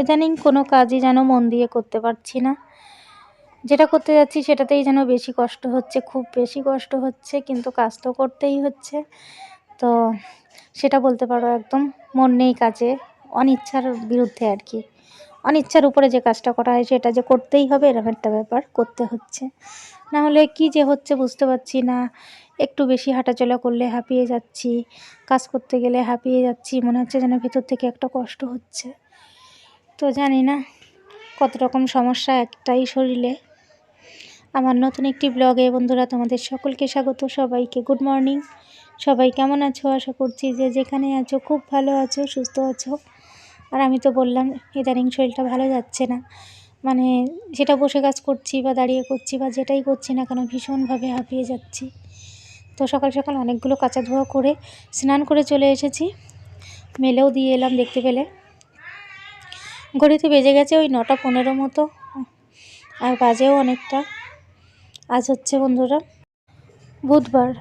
ইদানিং কোনো কাজই যেন মন দিয়ে করতে পারছি না। যেটা করতে যাচ্ছি সেটাতেই যেন বেশি কষ্ট হচ্ছে, খুব বেশি কষ্ট হচ্ছে, কিন্তু কাজ তো করতেই হচ্ছে। তো সেটা বলতে পারো একদম, মন নেই কাজে, অনিচ্ছার বিরুদ্ধে আর কি। অনিচ্ছার উপরে যে কাজটা করা হয় সেটা যে করতেই হবে, এরকম একটা ব্যাপার করতে হচ্ছে। না হলে কী যে হচ্ছে বুঝতে পারছি না, একটু বেশি হাঁটাচলা করলে হাঁপিয়ে যাচ্ছি, কাজ করতে গেলে হাঁপিয়ে যাচ্ছি, মনে হচ্ছে যেন ভেতর থেকে একটা কষ্ট হচ্ছে। তো জানি না কত রকম সমস্যা একটাই শরীরে। আমার নতুন একটি ব্লগে বন্ধুরা তোমাদের সকলকে স্বাগত, সবাইকে গুড মর্নিং সবাই কেমন আছো? আশা করছি যে যেখানে আছো খুব ভালো আছো, সুস্থ আছো। আর আমি তো বললাম, ইদানিং শরীরটা ভালো যাচ্ছে না। মানে যেটা বসে কাজ করছি বা দাঁড়িয়ে করছি বা যেটাই করছি না কেন ভীষণভাবে হাঁপিয়ে যাচ্ছি। তো সকাল সকাল অনেকগুলো কাঁচা ধোয়া করে স্নান করে চলে এসেছি। মেলেও দিয়ে এলাম দেখতে পেলে। ঘড়িতে বেজে গেছে ওই নটা পনেরো মতো। আর বাজেও অনেকটা। আজ হচ্ছে বন্ধুরা বুধবার।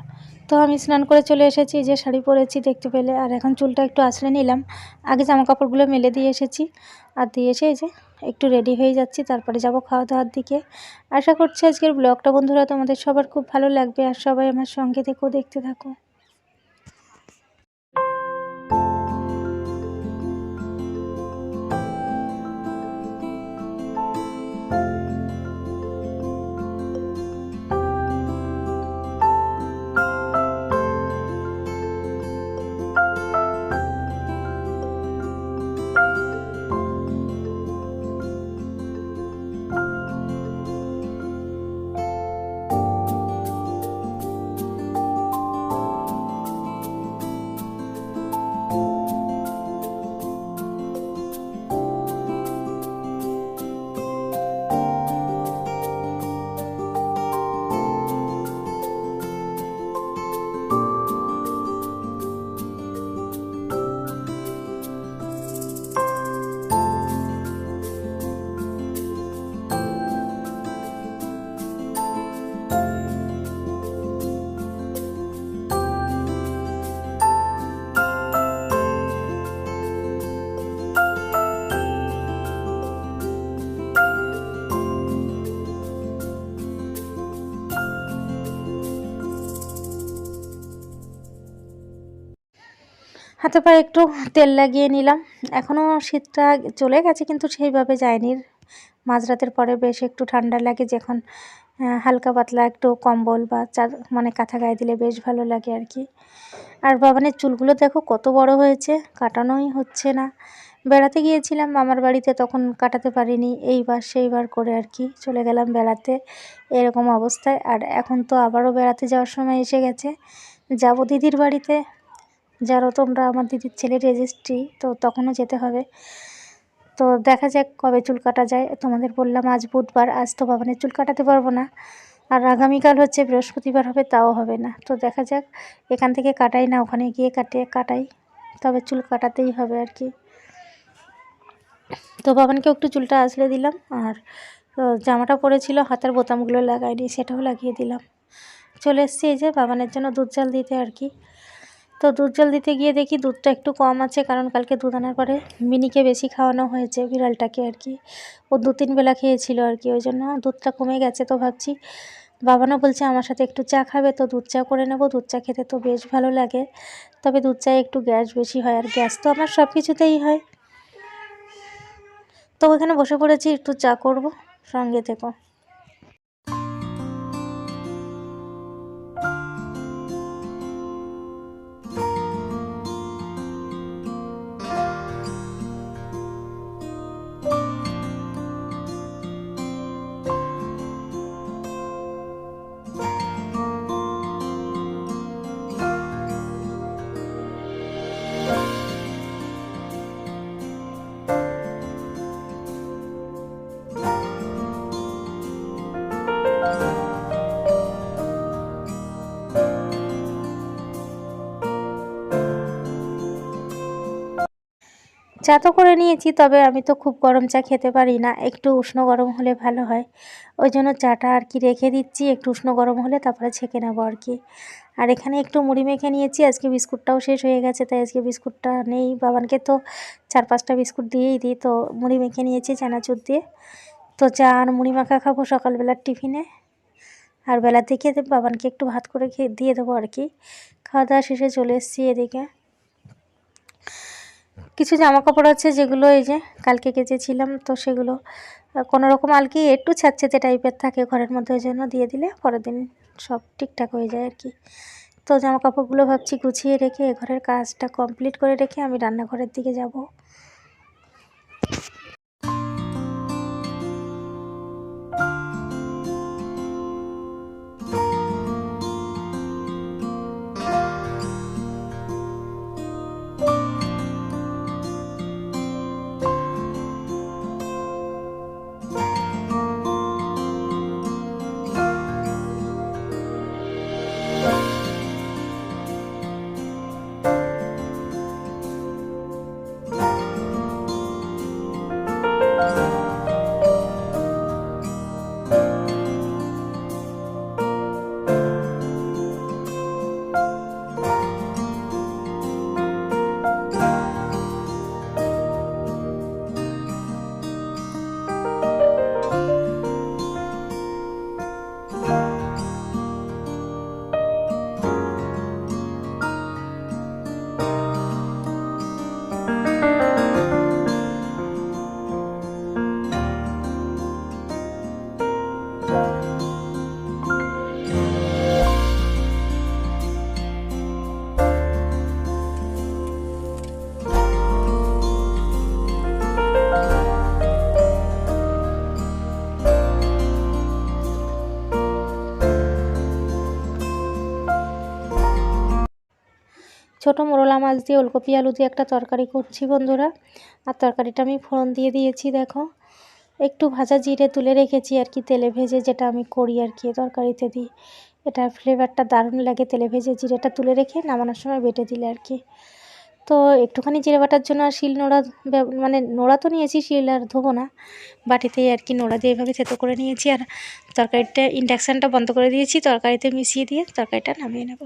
তো আমি স্নান করে চলে এসেছি যে শাড়ি পরেছি দেখতে পেলে। আর এখন চুলটা একটু আছড়ে নিলাম। আগে জামা কাপড়গুলো মেলে দিয়ে এসেছি। আর দিয়ে এসে যে একটু রেডি হয়ে যাচ্ছি, তারপরে যাব খাওয়া দাওয়ার দিকে। আশা করছি আজকের ব্লগটা বন্ধুরা তোমাদের সবার খুব ভালো লাগবে। আর সবাই আমার সঙ্গে থেকেও দেখতে থাকো। হাতে পায়ে একটু তেল লাগিয়ে নিলাম। এখনও শীতটা চলে গেছে, কিন্তু সেইভাবে যায়নি। মাঝরাতের পরে বেশ একটু ঠান্ডা লাগে, যখন হালকা পাতলা একটু কম্বল বা চার মানে কাঁথা গায়ে দিলে বেশ ভালো লাগে আর কি। আর বাবানের চুলগুলো দেখো কত বড় হয়েছে, কাটানোই হচ্ছে না। বেড়াতে গিয়েছিলাম মামার বাড়িতে, তখন কাটাতে পারিনি, এইবার সেইবার করে আর কি চলে গেলাম বেড়াতে, এরকম অবস্থায়। আর এখন তো আবারও বেড়াতে যাওয়ার সময় এসে গেছে। যাব দিদির বাড়িতে যারও তোমরা আমার দিদির ছেলে রেজিস্ট্রি তো তখনও যেতে হবে। তো দেখা যাক কবে চুল কাটা যায়। তোমাদের বললাম আজ বুধবার, আজ তো বাবানের চুল কাটাতে পারব না। আর আগামীকাল হচ্ছে বৃহস্পতিবার হবে, তাও হবে না। তো দেখা যাক, এখান থেকে কাটাই না, ওখানে গিয়ে কাটে, কাটাই। তবে চুল কাটাতেই হবে আর কি। তো বাবানকে একটু চুলটা আসলে দিলাম, আর জামাটা পরেছিল, হাতের বোতামগুলো লাগাইনি সেটাও লাগিয়ে দিলাম। চলে এসছি এই যে বাবানের জন্য দুধ জাল দিতে আর কি। তো দুধ জল দিতে গিয়ে দেখি দুধটা একটু কম আছে, কারণ কালকে দুধ আনার পরে মিনিকে বেশি খাওয়ানো হয়েছে বিড়ালটাকে আর কি। ও দু তিন বেলা খেয়েছিল আর কি ওই জন্য দুধটা কমে গেছে তো ভাবছি। বাবানও বলছে আমার সাথে একটু চা খাবে, তো দুধ চা করে নেব, দুধ চা খেতে তো বেশ ভালো লাগে। তবে দুধ চায়ে একটু গ্যাস বেশি হয় আর গ্যাস তো আমার সব কিছুতেই হয়। তো ওখানে বসে পড়েছি, একটু চা করব, সঙ্গে থেকো। চা তো করে নিয়েছি তবে আমি তো খুব গরম চা খেতে পারি না। একটু উষ্ণ গরম হলে ভালো হয়। ওই জন্য চাটা আর কি রেখে দিচ্ছি, একটু উষ্ণ গরম হলে তারপরে ছেঁকে নেব আর কি। আর এখানে একটু মুড়ি মেখে নিয়েছি, আজকে বিস্কুটটাও শেষ হয়ে গেছে, তাই আজকে বিস্কুটটা নেই। বাবানকে তো চার পাঁচটা বিস্কুট দিয়েই দিই, তো মুড়ি মেখে নিয়েছি চানাচুর দিয়ে। তো চা আর মুড়ি মাখা খাব সকালবেলার টিফিনে। আর বেলা থেকে বাবানকে একটু ভাত করে খেয়ে দিয়ে দেবো আর কি। খাওয়া দাওয়া শেষে চলে এসেছি এদিকে। কিছু জামা কাপড় আছে যেগুলো এই যে কালকে কেচেছিলাম, তো সেগুলো কোনো রকম আর কি একটু ছাচ্ছেতে টাইপের থাকে ঘরের মধ্যে, ওই জন্য দিয়ে দিলে পরের দিন সব ঠিকঠাক হয়ে যায় আর কি। তো জামা কাপড়গুলো ভাবছি গুছিয়ে রেখে ঘরের কাজটা কমপ্লিট করে রেখে আমি রান্নাঘরের দিকে যাব। ছোটো মোরলা মাছ দিয়ে, ওলকপি আলু দিয়ে একটা তরকারি করছি বন্ধুরা। আর তরকারিটা আমি ফোড়ন দিয়ে দিয়েছি, দেখো। একটু ভাজা জিরে তুলে রেখেছি আর কি, তেলে ভেজে যেটা আমি করি আর কি তরকারিতে দিই এটা ফ্লেভারটা দারুণ লাগে, তেলে ভেজে জিরেটা তুলে রেখে নামানোর সময় বেটে দিলে আর কি। তো একটুখানি জিরে বাটার জন্য আর শিল নোড়া মানে নোড়া তো নিয়েছি, শিল আর ধোবো না। বাটিতেই আর কি নোড়া দিয়ে এভাবে থেতো করে নিয়েছি আর তরকারিটা ইন্ডাকশানটা বন্ধ করে দিয়েছি, তরকারিতে মিশিয়ে দিয়ে তরকারিটা নামিয়ে নেব।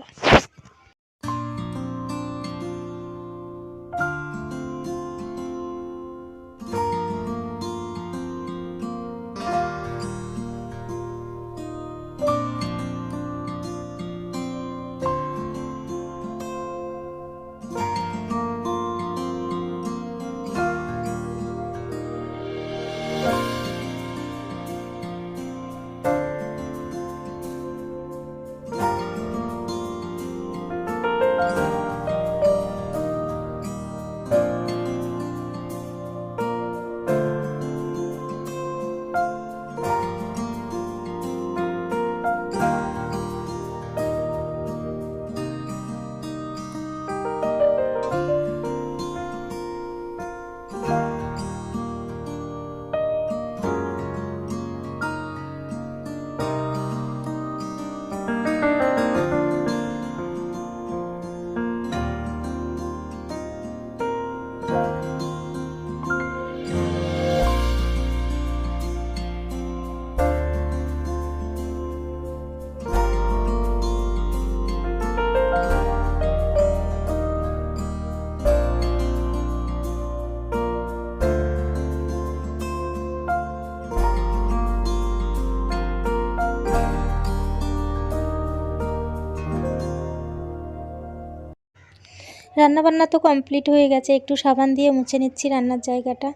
রান্নাবান্না তো কমপ্লিট হয়ে গেছে, একটু সাবান দিয়ে মুছে নিচ্ছি রান্নার জায়গাটা।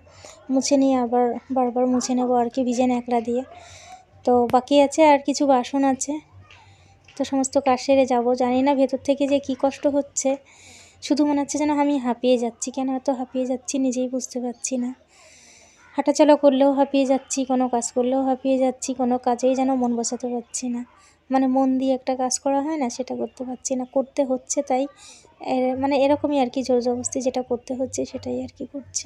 মুছে নিয়ে আবার বারবার মুছে নেব আর কি, ভিজে ন্যাকড়া দিয়ে। তো বাকি আছে আর কিছু বাসন আছে। তো সমস্ত কাজ সেরে যাব। জানি না ভেতর থেকে যে কি কষ্ট হচ্ছে। শুধু মনে হচ্ছে যেন আমি হাঁপিয়ে যাচ্ছি। কেন এত হাঁপিয়ে যাচ্ছি নিজেই বুঝতে পারছি না। হাঁটাচলা করলেও হাঁপিয়ে যাচ্ছি, কোনো কাজ করলেও হাঁপিয়ে যাচ্ছি, কোনো কাজেই যেন মন বসাতে পারছি না। মানে মন দিয়ে একটা কাজ করা হয় না, সেটা করতে পারছি না। করতে হচ্ছে তাই মানে এরকমই আর কি জোর জবরদস্তি যেটা করতে হচ্ছে সেটাই আর কি করছি।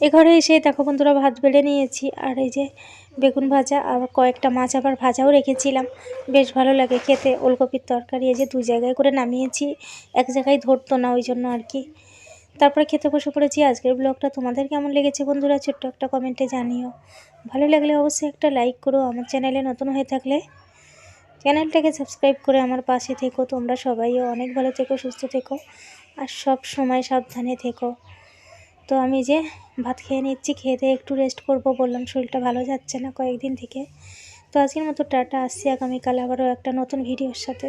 এ ঘরে এসে দেখো বন্ধুরা ভাত বেড়ে নিয়েছি। আর এই যে বেগুন ভাজা আর কয়েকটা মাছ আবার ভাজাও রেখেছিলাম। বেশ ভালো লাগে খেতে। ওলকপির তরকারি এই যে দু জায়গায় করে নামিয়েছি। এক জায়গায় ধরতো না ওই জন্য আর কি। তারপরে খেতে বসে পড়েছি। আজকের ব্লগটা তোমাদের কেমন লেগেছে বন্ধুরা ছোট্ট একটা কমেন্টে জানিও। ভালো লাগলে অবশ্যই একটা লাইক করো। আমার চ্যানেলে নতুন হয়ে থাকলে চ্যানেলটাকে সাবস্ক্রাইব করে আমার পাশে থেকো। তোমরা সবাইও অনেক ভালো থেকো, সুস্থ থেকো। আর সব সময় সাবধানে থেকো। তো আমি যে ভাত খেয়ে নিচ্ছি দিয়ে একটু রেস্ট করব বললাম, শরীরটা ভালো যাচ্ছে না কয়েকদিন থেকে। তো আজকের মতো টাটা, আসছি আগামীকাল আবারও একটা নতুন ভিডিওর সাথে।